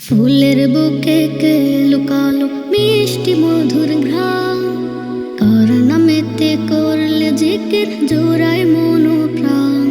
ফুলের বুকে কে লুকালো মিষ্টি মধুর ঘ্রাণ। কার নামেতে করলে জিকির জোড়ায় মনো প্রাণ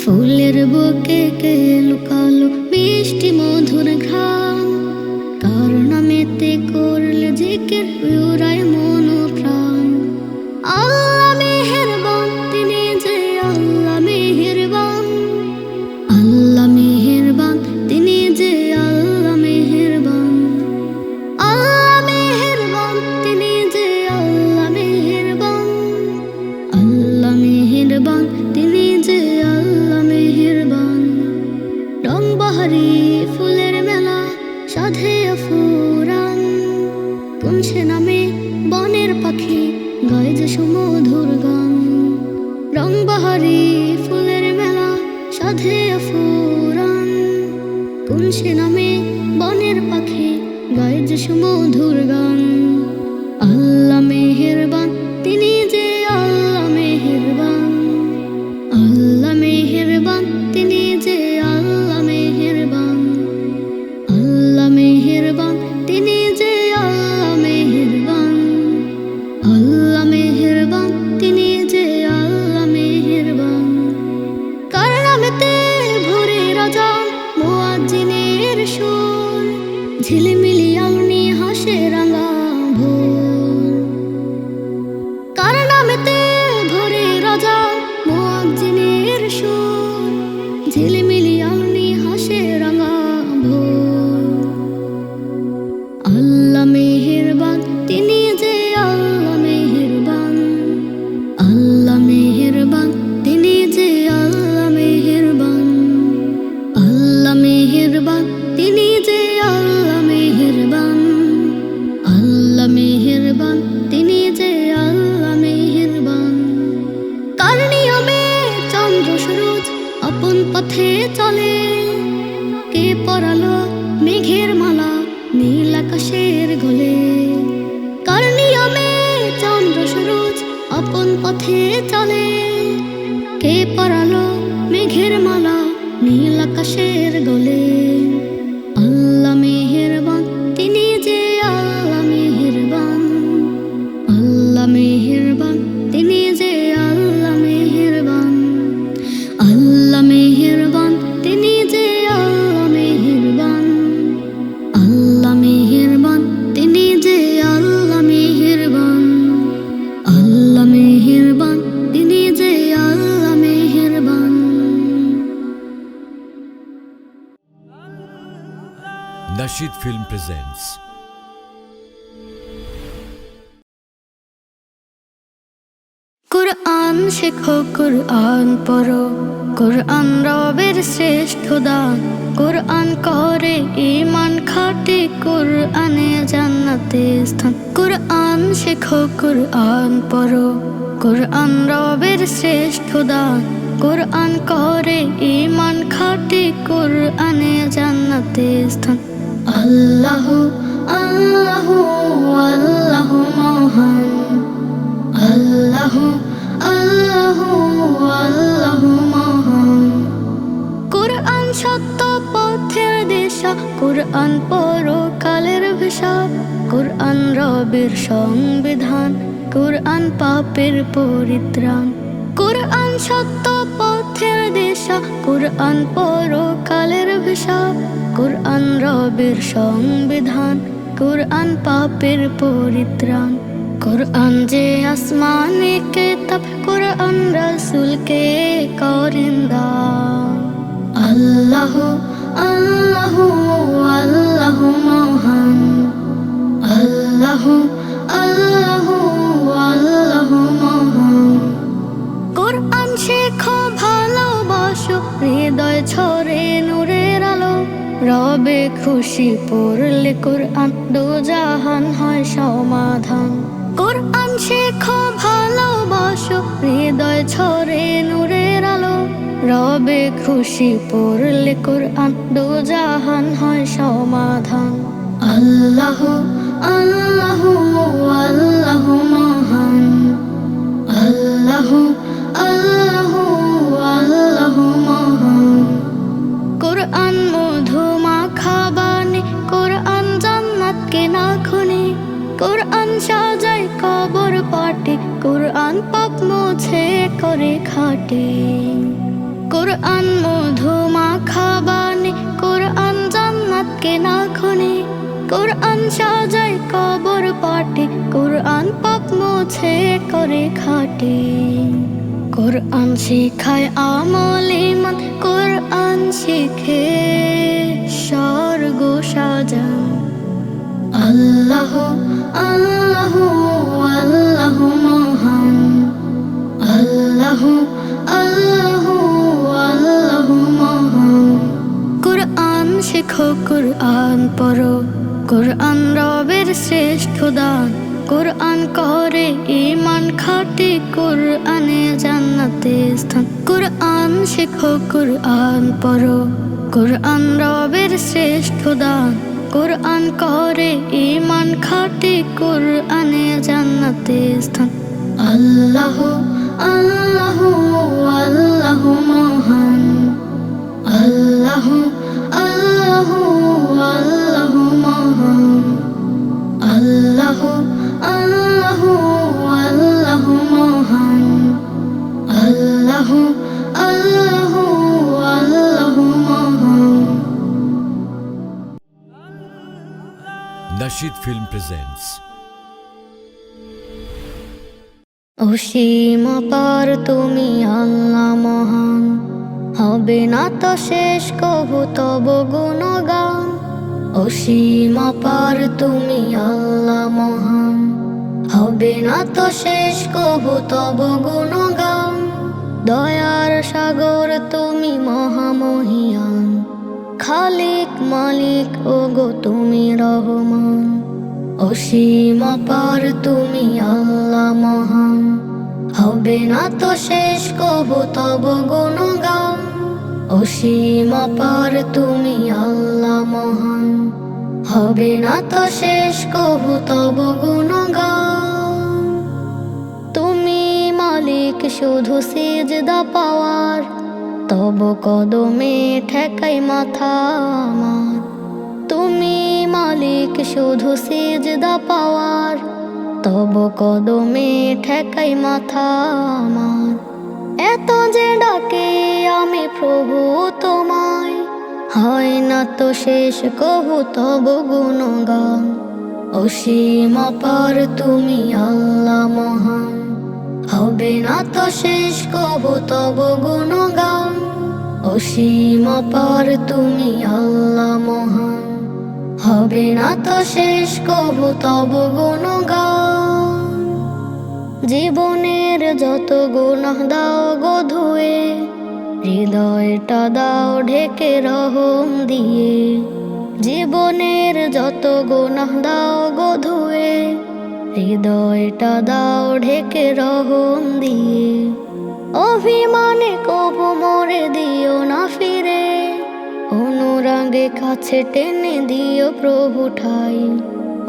ফুলের বুকে কে লুকালো মিষ্টি মধুর ঘ্রাণ। কার নামেতে করলে জিকির জোড়ায় মনো সে নামে বনের পাখি, গায় যে সুমধুর গান। রং বাহারি, ফুলের মেলা, সাধে ফুরান তুলছে নামে বনের পাখি, গায় যে সুমধুর গান। কে পরালো মেঘের মালা নীল আকাশের গলে। Film presents. কুরআন শেখো কুরআন পড়ো কুরআন রবের শ্রেষ্ঠ দান কুরআন করে ইমান খাটে কুরআনে জান্নাতে স্থান কুরআন শেখো কুরআন পড়ো কুরআন রবের শ্রেষ্ঠ দান কুরআন করে ইমান খাটে কুরআনে জান্নাতে স্থান আল্লাহ আল্লাহ আল্লাহ মহান। আল্লাহ আল্লাহ আল্লাহ মহান। কোরআন সত্য পথের দিশা, কোরআন পরকালের ভিসা। কোরআন রবের সংবিধান, কোরআন পাপের পরিত্রাণ। কোরআন সত্য পথের দিশা, কোরআন পরকালের ভিসা কোরআন রবের সংবিধান, কোরআন পাপের পরিত্রাণ। কোরআন যে আসমানে কেতাব, কোরআন রসুলকে করিন্দা আল্লাহ আল্লাহ আল্লাহ মহান। আল্লাহ আল্লাহ আল্লাহ মহান। রবে খুশি পড়লে কোরআন জাহান হয় সমাধান। কোরআন শেখো, ভালোবাসো, হৃদয় ছড়ে নূরের আলো। রবে খুশি পড়লে কোরআন জাহান হয় সমাধান। আল্লাহ আল্লাহ আল্লাহ কোরআন সাজায় কবর পাটে, কোরআন পাপ মোছে করে খাটে। কোরআন শিখায় আমল ইমান, কোরআন শিখে স্বর্গ সাজান। আল্লাহ আল্লাহ আল্লাহ মহান। আল্লাহ আল্লাহ আল্লাহ মহান। কোরআন শেখো, কোরআন পড়ো। কোরআন রবের শ্রেষ্ঠ দান। কোরআন করে ইমান খাটি, কোরআনে জান্নাতে স্থান। কোরআন শেখো, কোরআন পড়ো। কোরআন রবের শ্রেষ্ঠ দান। কোরআন করে ইমান খাটি, কোরআনে জান্নাতে স্থান। আল্লাহ আল্লাহ আল্লাহ মহান। আল্লাহ আল্লাহ আল্লাহ আল্লাহ আল্লাহ আল্লাহ মহান। আল্লাহ আল্লাহ আল্লাহ মহান। Nashid Film presents অসীম পার তুমি আল্লাহ মহান। হবে না তো শেষ কবু তব গুণগান। অসীম পার তুমি আল্লাহ মহান। হবে না তো শেষ, কবু তব গুণগান। দয়ার সাগর তুমি মহামহিয়ান। খালিক মালিক ও গো তুমি রহমান। অসীম পার তুমি আল্লাহ মহান। হবে না তো শেষ, কবু তব গুণগান। অসীম পার তুমি আল্লাহ মহান। হবে না তো শেষ, কবু তব তুমি মালিক, শুধু সিজদা পাওয়ার। তব কদমে ঠেকাই মাথা আমার। তুমি মালিক, শুধু সিজদা পাওয়ার। তব কদমে ঠেকাই মাথা আমার। এত যে ডাকে আমি প্রভু তোমায়। হয় না তো শেষ কহু তব গুণগান। অসীম পার তুমি আল্লাহ মহান। হবে না তো শেষ কবু, তব গুণগান। অসীম পার তুমি আল্লাহ মহান। হবে না তো শেষ কবু, তব গুণগান। জীবনের যত গুনাহ দাও গো ধুয়ে হৃদয়টা দাও, ঢেকে রহম দিয়ে। জীবনের যত গুনাহ দাও গো ধুয়ে, হৃদয়টা দাও, ঢেকে রহম দিয়ে। অভিমানে কবু মরে দিও না ফিরে, অনুরাগে কাছে টেনে দিও প্রভু ঠাই।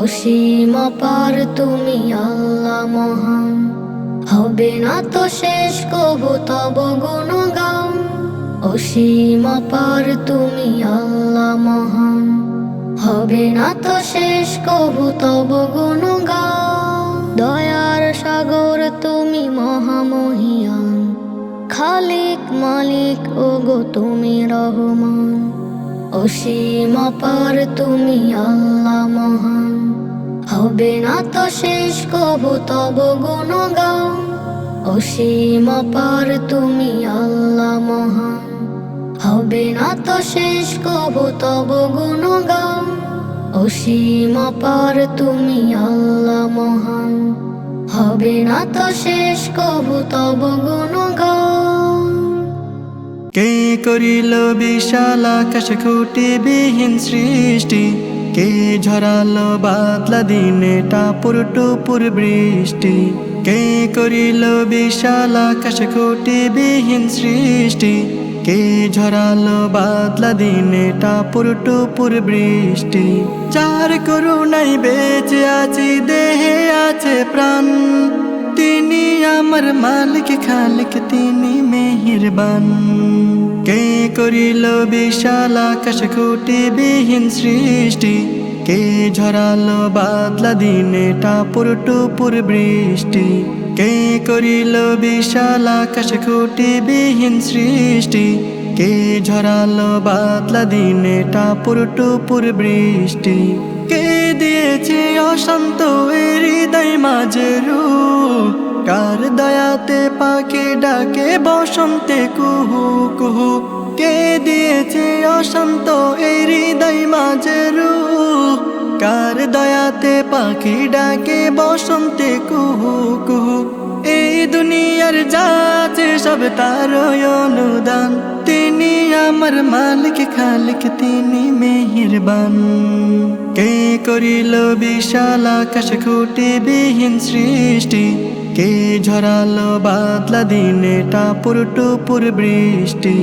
অসীম পার তুমি আল্লাহ মহান, হবে না তো শেষ, কবু তব গুণগান। অসীম পার তুমি আল্লাহ মহান। হবে না তো শেষ, কবু তব গুণগান। দয়ার সাগর তুমি মহামহিয়ান। খালিক মালিক ও গো তুমি রহমান। অসীম পার তুমি আল্লাহ মহান। হবে না তো শেষ, কবু তব গুণগান। অসীম পার তুমি আল্লাহ মহান। হবে না তো শেষ কবু, তব গুণগান। অসীম পার তুমি আল্লাহ মহান। হবে না তো শেষ কবু, তব গুণগান। কে করিল বিশাল আকাশ খুঁটি বিহীন সৃষ্টি? কে ঝরালো বাদলা দিনে টাপুর টুপুর বৃষ্টি? কে করিল বিশাল আকাশ খুঁটি বিহীন সৃষ্টি? কে ঝরালো বাদলা দিনে টাপুর টুপুর বৃষ্টি? চার করুণাই বেঁচে আছি, দেহে আছে প্রাণ। তিনি আমার মালিক, খালিক, তিনি মেহেরবান। কে করিল বিশাল আকাশ খুঁটি বিহীন সৃষ্টি? কে ঝরালো বাদলা দিনে টাপুর টুপুর বৃষ্টি? কে করিল বিশাল আকাশ খুঁটি বিহীন সৃষ্টি? কে ঝরালো বাদলা দিনে টাপুর টুপুর বৃষ্টি? কে দিয়েছে অশান্ত হৃদয় মাঝে রূপ? কার দয়াতে পাখি ডাকে বসন্তে কুহু কুহু? কে দিয়েছে অশান্ত হৃদয় মাঝে রূপ? কার দয়াতে পাখি ডাকে, বসন্তে কুহু কুহু। এই দুনিয়ার যাচ্ছে সব তার অনুদান। তিনি আমার মালিক, খালিক, তিনি মেহেরবান। কে করিল বিশাল আকাশ খুঁটি বিহীন সৃষ্টি? কে ঝরালো বাদলা দিনে, টাপুর টুপুর বৃষ্টি?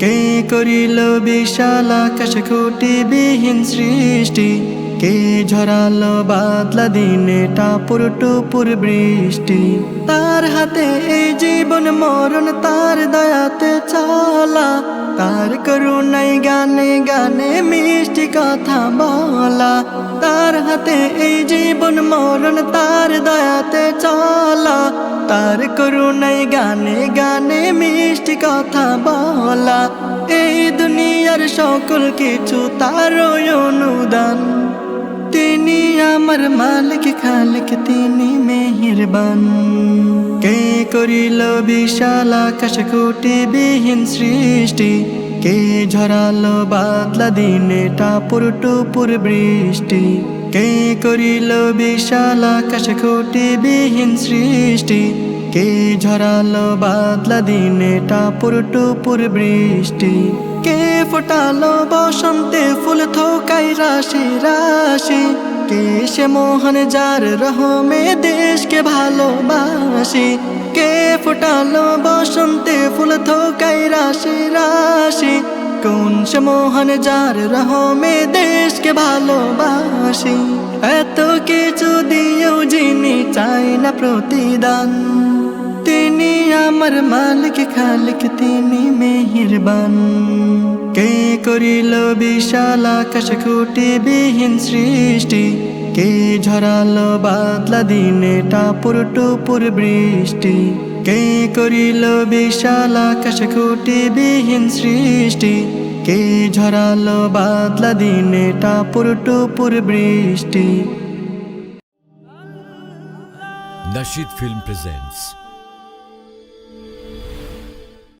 কে করিল বিশাল আকাশ খুঁটি বিহীন সৃষ্টি? কে ঝরালো বাদলা দিনে টাপুর টুপুর বৃষ্টি? তার হাতে এই জীবন মরণ, তার দয়াতে চলা। তার করুণাই গানে গানে মিষ্টি কথা বলা। তার হাতে এই জীবন মরণ, তার দয়াতে চলা। তার করুণাই গানে গানে মিষ্টি কথা বলা। এই দুনিয়ার সকল কিছু তার অনুদান। তিনি আমার মালিক খালিক তিনি মেহেরবান কে করিল বিশাল আকাশ খুঁটি বিহীন সৃষ্টি কে ঝরালো বাদলা দিনে টাপুর টুপুর বৃষ্টি কে করিল বিশাল আকাশ খুঁটি বিহীন সৃষ্টি কে ঝরালো বাদলা দিনে টাপুর টুপুর বৃষ্টি ফোটালো বসন্তে ফুল থোকাই রাশি রাশি। কে সে মোহন যার রহমে দেশকে ভালোবাসি। কে ফোটালো বসন্তে ফুল থোকাই রাশি রাশি। কোন সে মোহন যার রহমে দেশকে ভালোবাসি। এত কিছু দিয়েও যিনি চাই না প্রতিদান। তিনি আমার মালিক, খালিক, তিনি মেহেরবান। কে করিল বিশাল আকাশ খুঁটি বিহীন সৃষ্টি? কে ঝরালো বাদলা দিনে টাপুর টুপুর বৃষ্টি? কে করিল বিশাল আকাশ খুঁটি বিহীন সৃষ্টি? কে ঝরালো বাদলা দিনে টাপুর টুপুর বৃষ্টি? Nashid Film presents